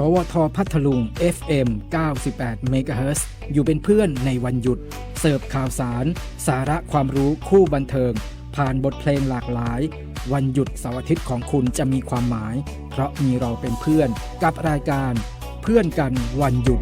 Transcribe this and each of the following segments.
สวทพัทลุง FM 98 MHz อยู่เป็นเพื่อนในวันหยุด เสิร์ฟข่าวสาร สาระความรู้คู่บันเทิง ผ่านบทเพลงหลากหลาย วันหยุดเสาร์อาทิตย์ของคุณจะมีความหมาย เพราะมีเราเป็นเพื่อนกับรายการ เพื่อนกันวันหยุด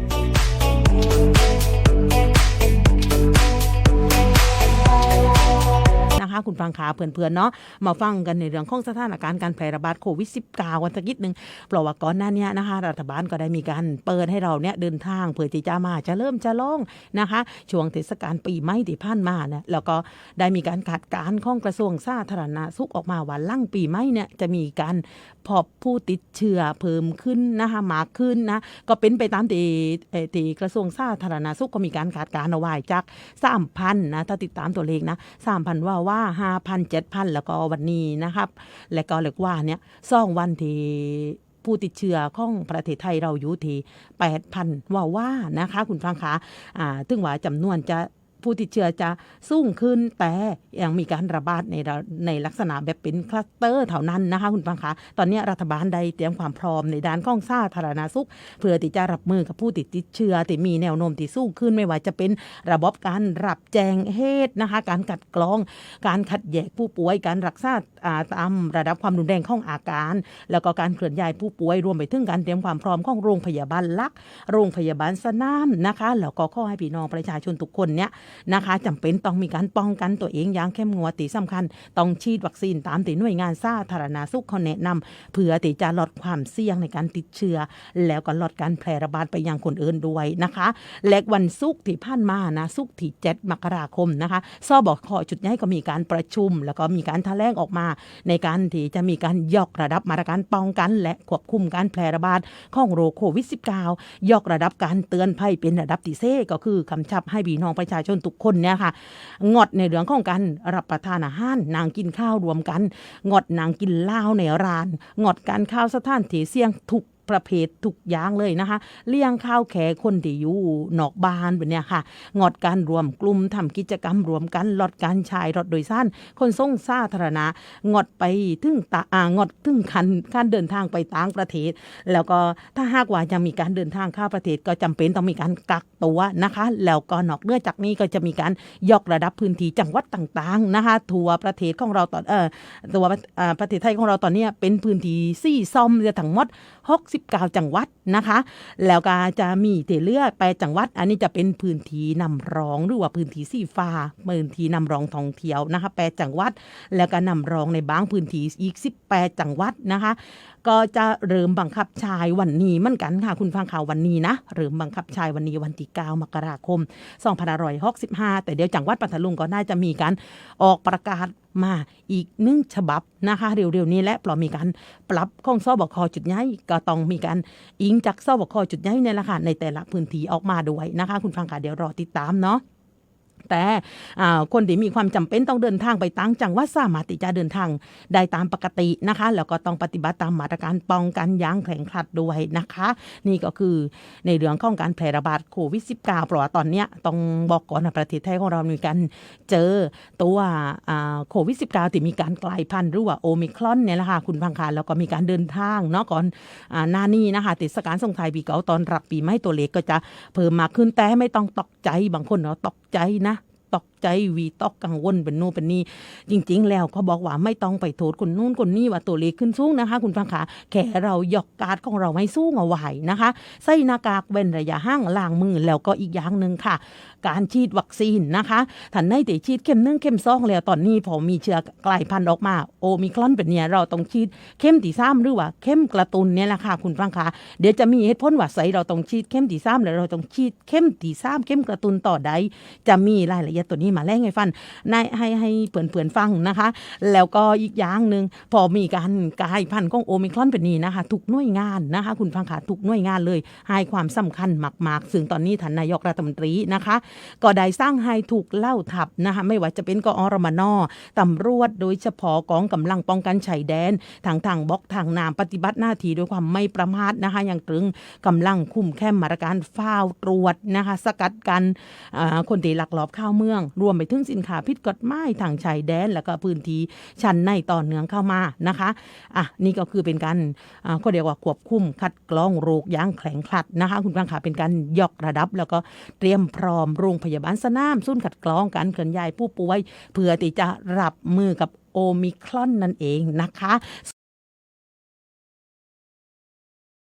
นะคะคุณฟังขาเพื่อนๆเนาะมาฟังกันในเรื่องของสถานการณ์การแพร่ระบาดโควิด -19 วันสักนิดหนึ่งเพราะว่าก่อนหน้านี้นะคะ รัฐบาลก็ได้มีการเปิดให้เราเนี่ยเดินทางเพื่อที่จะมาจะเริ่มจะล่องนะคะ ช่วงเทศกาลปีใหม่ที่ผ่านมาเนี่ยแล้วก็ได้มีการคาดการณ์ของกระทรวงสาธารณสุขออกมาว่าลั่งปีใหม่เนี่ยจะมีการพบผู้ติดเชื้อเพิ่มขึ้นนะคะมากขึ้นนะก็เป็นไปตามที่ที่กระทรวงสาธารณสุขก็มีการคาดการเอาไว้จาก3,000นนะถ้าติดตามตัวเลขนะ3,000ว่าว่าห้าพันเจ็ดพันแล้วก็วันนี้นะครับ และก็เรียกว่าเนี่ยสองวันที่ผู้ติดเชื้อของประเทศไทยเราอยู่ที่8,000ว่าว่านะคะ คุณฟังคะอ่าถึงว่าจำนวนจะ ผู้ติดเชื้อจะสูงขึ้น แต่ยังมีการระบาดในในลักษณะแบบเป็นคลัสเตอร์เท่านั้นนะคะคุณฟังคะตอนนี้รัฐบาลได้เตรียมความพร้อมในด้านข้องสาธารณสุข เพื่อที่จะรับมือกับผู้ติดเชื้อที่มีแนวโน้มที่สูงขึ้นไม่ว่าจะเป็นระบบการรับแจ้งเหตุนะคะการคัดกรอง การคัดแยกผู้ป่วยการรักษาตามระดับความรุนแรงของอาการ แล้วก็การเคลื่อนย้ายผู้ป่วยรวมไปถึงการเตรียมความพร้อมของโรงพยาบาลลัก โรงพยาบาลสนามนะคะแล้วก็ข้อให้พี่น้องประชาชนทุกคนเนี่ยนะคะจำเป็นต้องมีการป้องกันตัวเองอย่างเข้มงวดตีสำคัญ ต้องฉีดวัคซีนตามที่หน่วยงานสาธารณาสุขเขาแนะนำเพื่อที่จะลดความเสี่ยงในการติดเชื้อ แล้วก็ลดการแพร่ระบาดไปยังคนอื่นด้วยนะคะ และวันศุกร์ที่ผ่านมานะศุกร์ที่ 7 มกราคมนะคะสบคจุดใหญ่ก็มีการประชุม แล้วก็มีการแถลงออกมา ในการที่จะมีการยกระดับมาตรการป้องกัน และควบคุมการแพร่ระบาดของโรคโควิด -19 ยกระดับการเตือนภัยเป็นระดับที่เซก็คือคำชับให้พี่น้องประชาชนทุกคนเนี่ยค่ะงดในเรื่องของการรับประทานอาหารนางกินข้าวรวมกัน งดนางกินเหล้าในร้าน งดการข้าวสถานที่เสี่ยงทุก ประเภททุกอย่างเลยนะคะ เลี่ยงข้าวแขกคนที่อยู่นอกบ้านแบบเนี้ยค่ะ งดการรวมกลุ่มทำกิจกรรมรวมกันลดการใช้รถโดยสารคนส่งสาธารณะ งดไปถึงตาองดถึงคันการเดินทางไปต่างประเทศ แล้วก็ถ้าหากว่ายังมีการเดินทางข้าประเทศก็จำเป็นต้องมีการกักตัวนะคะ แล้วก็นอกเหนือจากนี้ก็จะมีการยกระดับพื้นที่จังหวัดต่างๆนะคะทัวประเทศของเราตอนเออตัวประเทศไทยของเราตอนนี้เป็นพื้นที่สี่ซ่อมจะทั้งหมด 69 จังหวัดนะคะ แล้วก็จะมีเทเลือไปจังหวัด อันนี้จะเป็นพื้นที่นำรองหรือว่าพื้นที่สีฟ้าพื้นที่นำรองท่องเที่ยวนะคะแปจังหวัด แล้วก็นำรองในบางพื้นที่อีก 18 จังหวัดนะคะ ก็จะเริ่มบังคับใชายวันนี้เหมือนกันค่ะ คุณฟังข่าววันนี้นะเริ่มบังคับใชายวันนี้วันที่9มกราคม2565แต่เดี๋ยวจังหวัดปัตตาลุงก็น่าจะมีการออกประกาศ มาอีกหนึ่งฉบับนะคะเร็วๆนี้และปลอมีการปรับข้องสบคอจุดใหญ่ก็ต้องมีการอิงจากสบคอจุดใหญ่ในี่แหละค่ะในแต่ละพื้นที่ออกมาด้วยนะคะ คุณฟังค่ะเดี๋ยวรอติดตามเนาะ แต่คนที่มีความจำเป็นต้องเดินทางไปต่างจังหวัดสามารถที่จะเดินทางได้ตามปกตินะคะ แล้วก็ต้องปฏิบัติตามมาตรการป้องกันอยังแข็งขัดด้วยนะคะ นี่ก็คือในเรื่องของการแพร่ระบาดโควิด -19 เพราะว่าตอนเนี้ยต้องบอกก่อนนะประเทศไทยของเรามีการเจอตัวโควิด -19 ที่มีการกลายพันธุ์หรือว่าโอมิครอนเนี่ยแหละค่ะคุณพังคาแล้วก็มีการเดินทางเนาะก่อนหน้านี้นะคะเทศกาลส่งท้ายปีเก่าตอนรับปีใหม่ตัวเลขก็จะเพิ่มมากขึ้นแต่ไม่ต้องตกใจบางคนเนาะตกใจนะ ตกใจวีตอกกังวลเป็นโน่เป็นนี่จริง ๆ แล้วเขาบอกว่าไม่ต้องไปโทษคนนู้นคนนี้ว่าตัวเลขขึ้นสูงนะคะ คุณฟังขาแค่เราหยอกการดของเราไม่สู้เอาไว้นะคะ ใส่หน้ากากเว้นระยะห่างล้างมือแล้วก็อีกอย่างหนึ่งค่ะ การฉีดวัคซีนนะคะท่านในแต่ฉีดเข้มหนึ่งเข้มสองแล้วตอนนี้พอมีเชื้อกลายพันธุ์ออกมา โอมิครอนเป็นเนี่ยเราต้องฉีดเข้มที่สามหรือว่าเข้มกระตุนเนี่ยแหละค่ะคุณฟังขาเดี๋ยวจะมีเหตุผลว่าใส่เราต้องฉีดเข้มที่สามแล้วเราต้องฉีดเข้มที่สามเข้มกระตุนต่อใดจะมีรายละเอียดตัวนี้มาแลกให้ฟันในให้ให้เผื่อนเผื่อนๆฟังนะคะ แล้วก็อีกอย่างหนึ่งพอมีการกลายพันธุ์ของโอมิครอนเป็นนี้นะคะทุกหน่วยงานนะคะ คุณฟังค่ะทุกหน่วยงานเลยให้ความสำคัญมากๆซึ่งตอนนี้ท่านนายกรัฐมนตรีนะคะ ก็ได้สร้างให้ถูกเล่าทับนะคะไม่ว่าจะเป็นกอรมนอตำรวจโดยเฉพาะกองกำลังป้องกันชายแดนทางทางบกทางน้ำปฏิบัติหน้าที่ด้วยความไม่ประมาทนะคะอย่างตรึงกำลังคุมเข้มมาตรการเฝ้าตรวจนะคะสกัดกันคนที่ลักลอบเข้าเมืองรวมไปถึงสินค้าผิดกฎหมายทางชายแดน แล้วก็พื้นที่ชั้นในต่อเนื่องเข้ามานะคะอะนี่ก็คือเป็นการอ่าก็เรียกว่าควบคุมคัดกรองโรคอย่างแข็งครัดนะคะ คุณฟังค่ะเป็นการยกระดับ แล้วก็เตรียมพร้อมโรงพยาบาลสนามศูนย์คัดกรองการเคลื่อนย้ายผู้ป่วย เพื่อที่จะรับมือกับโอมิครอนนั่นเองนะคะ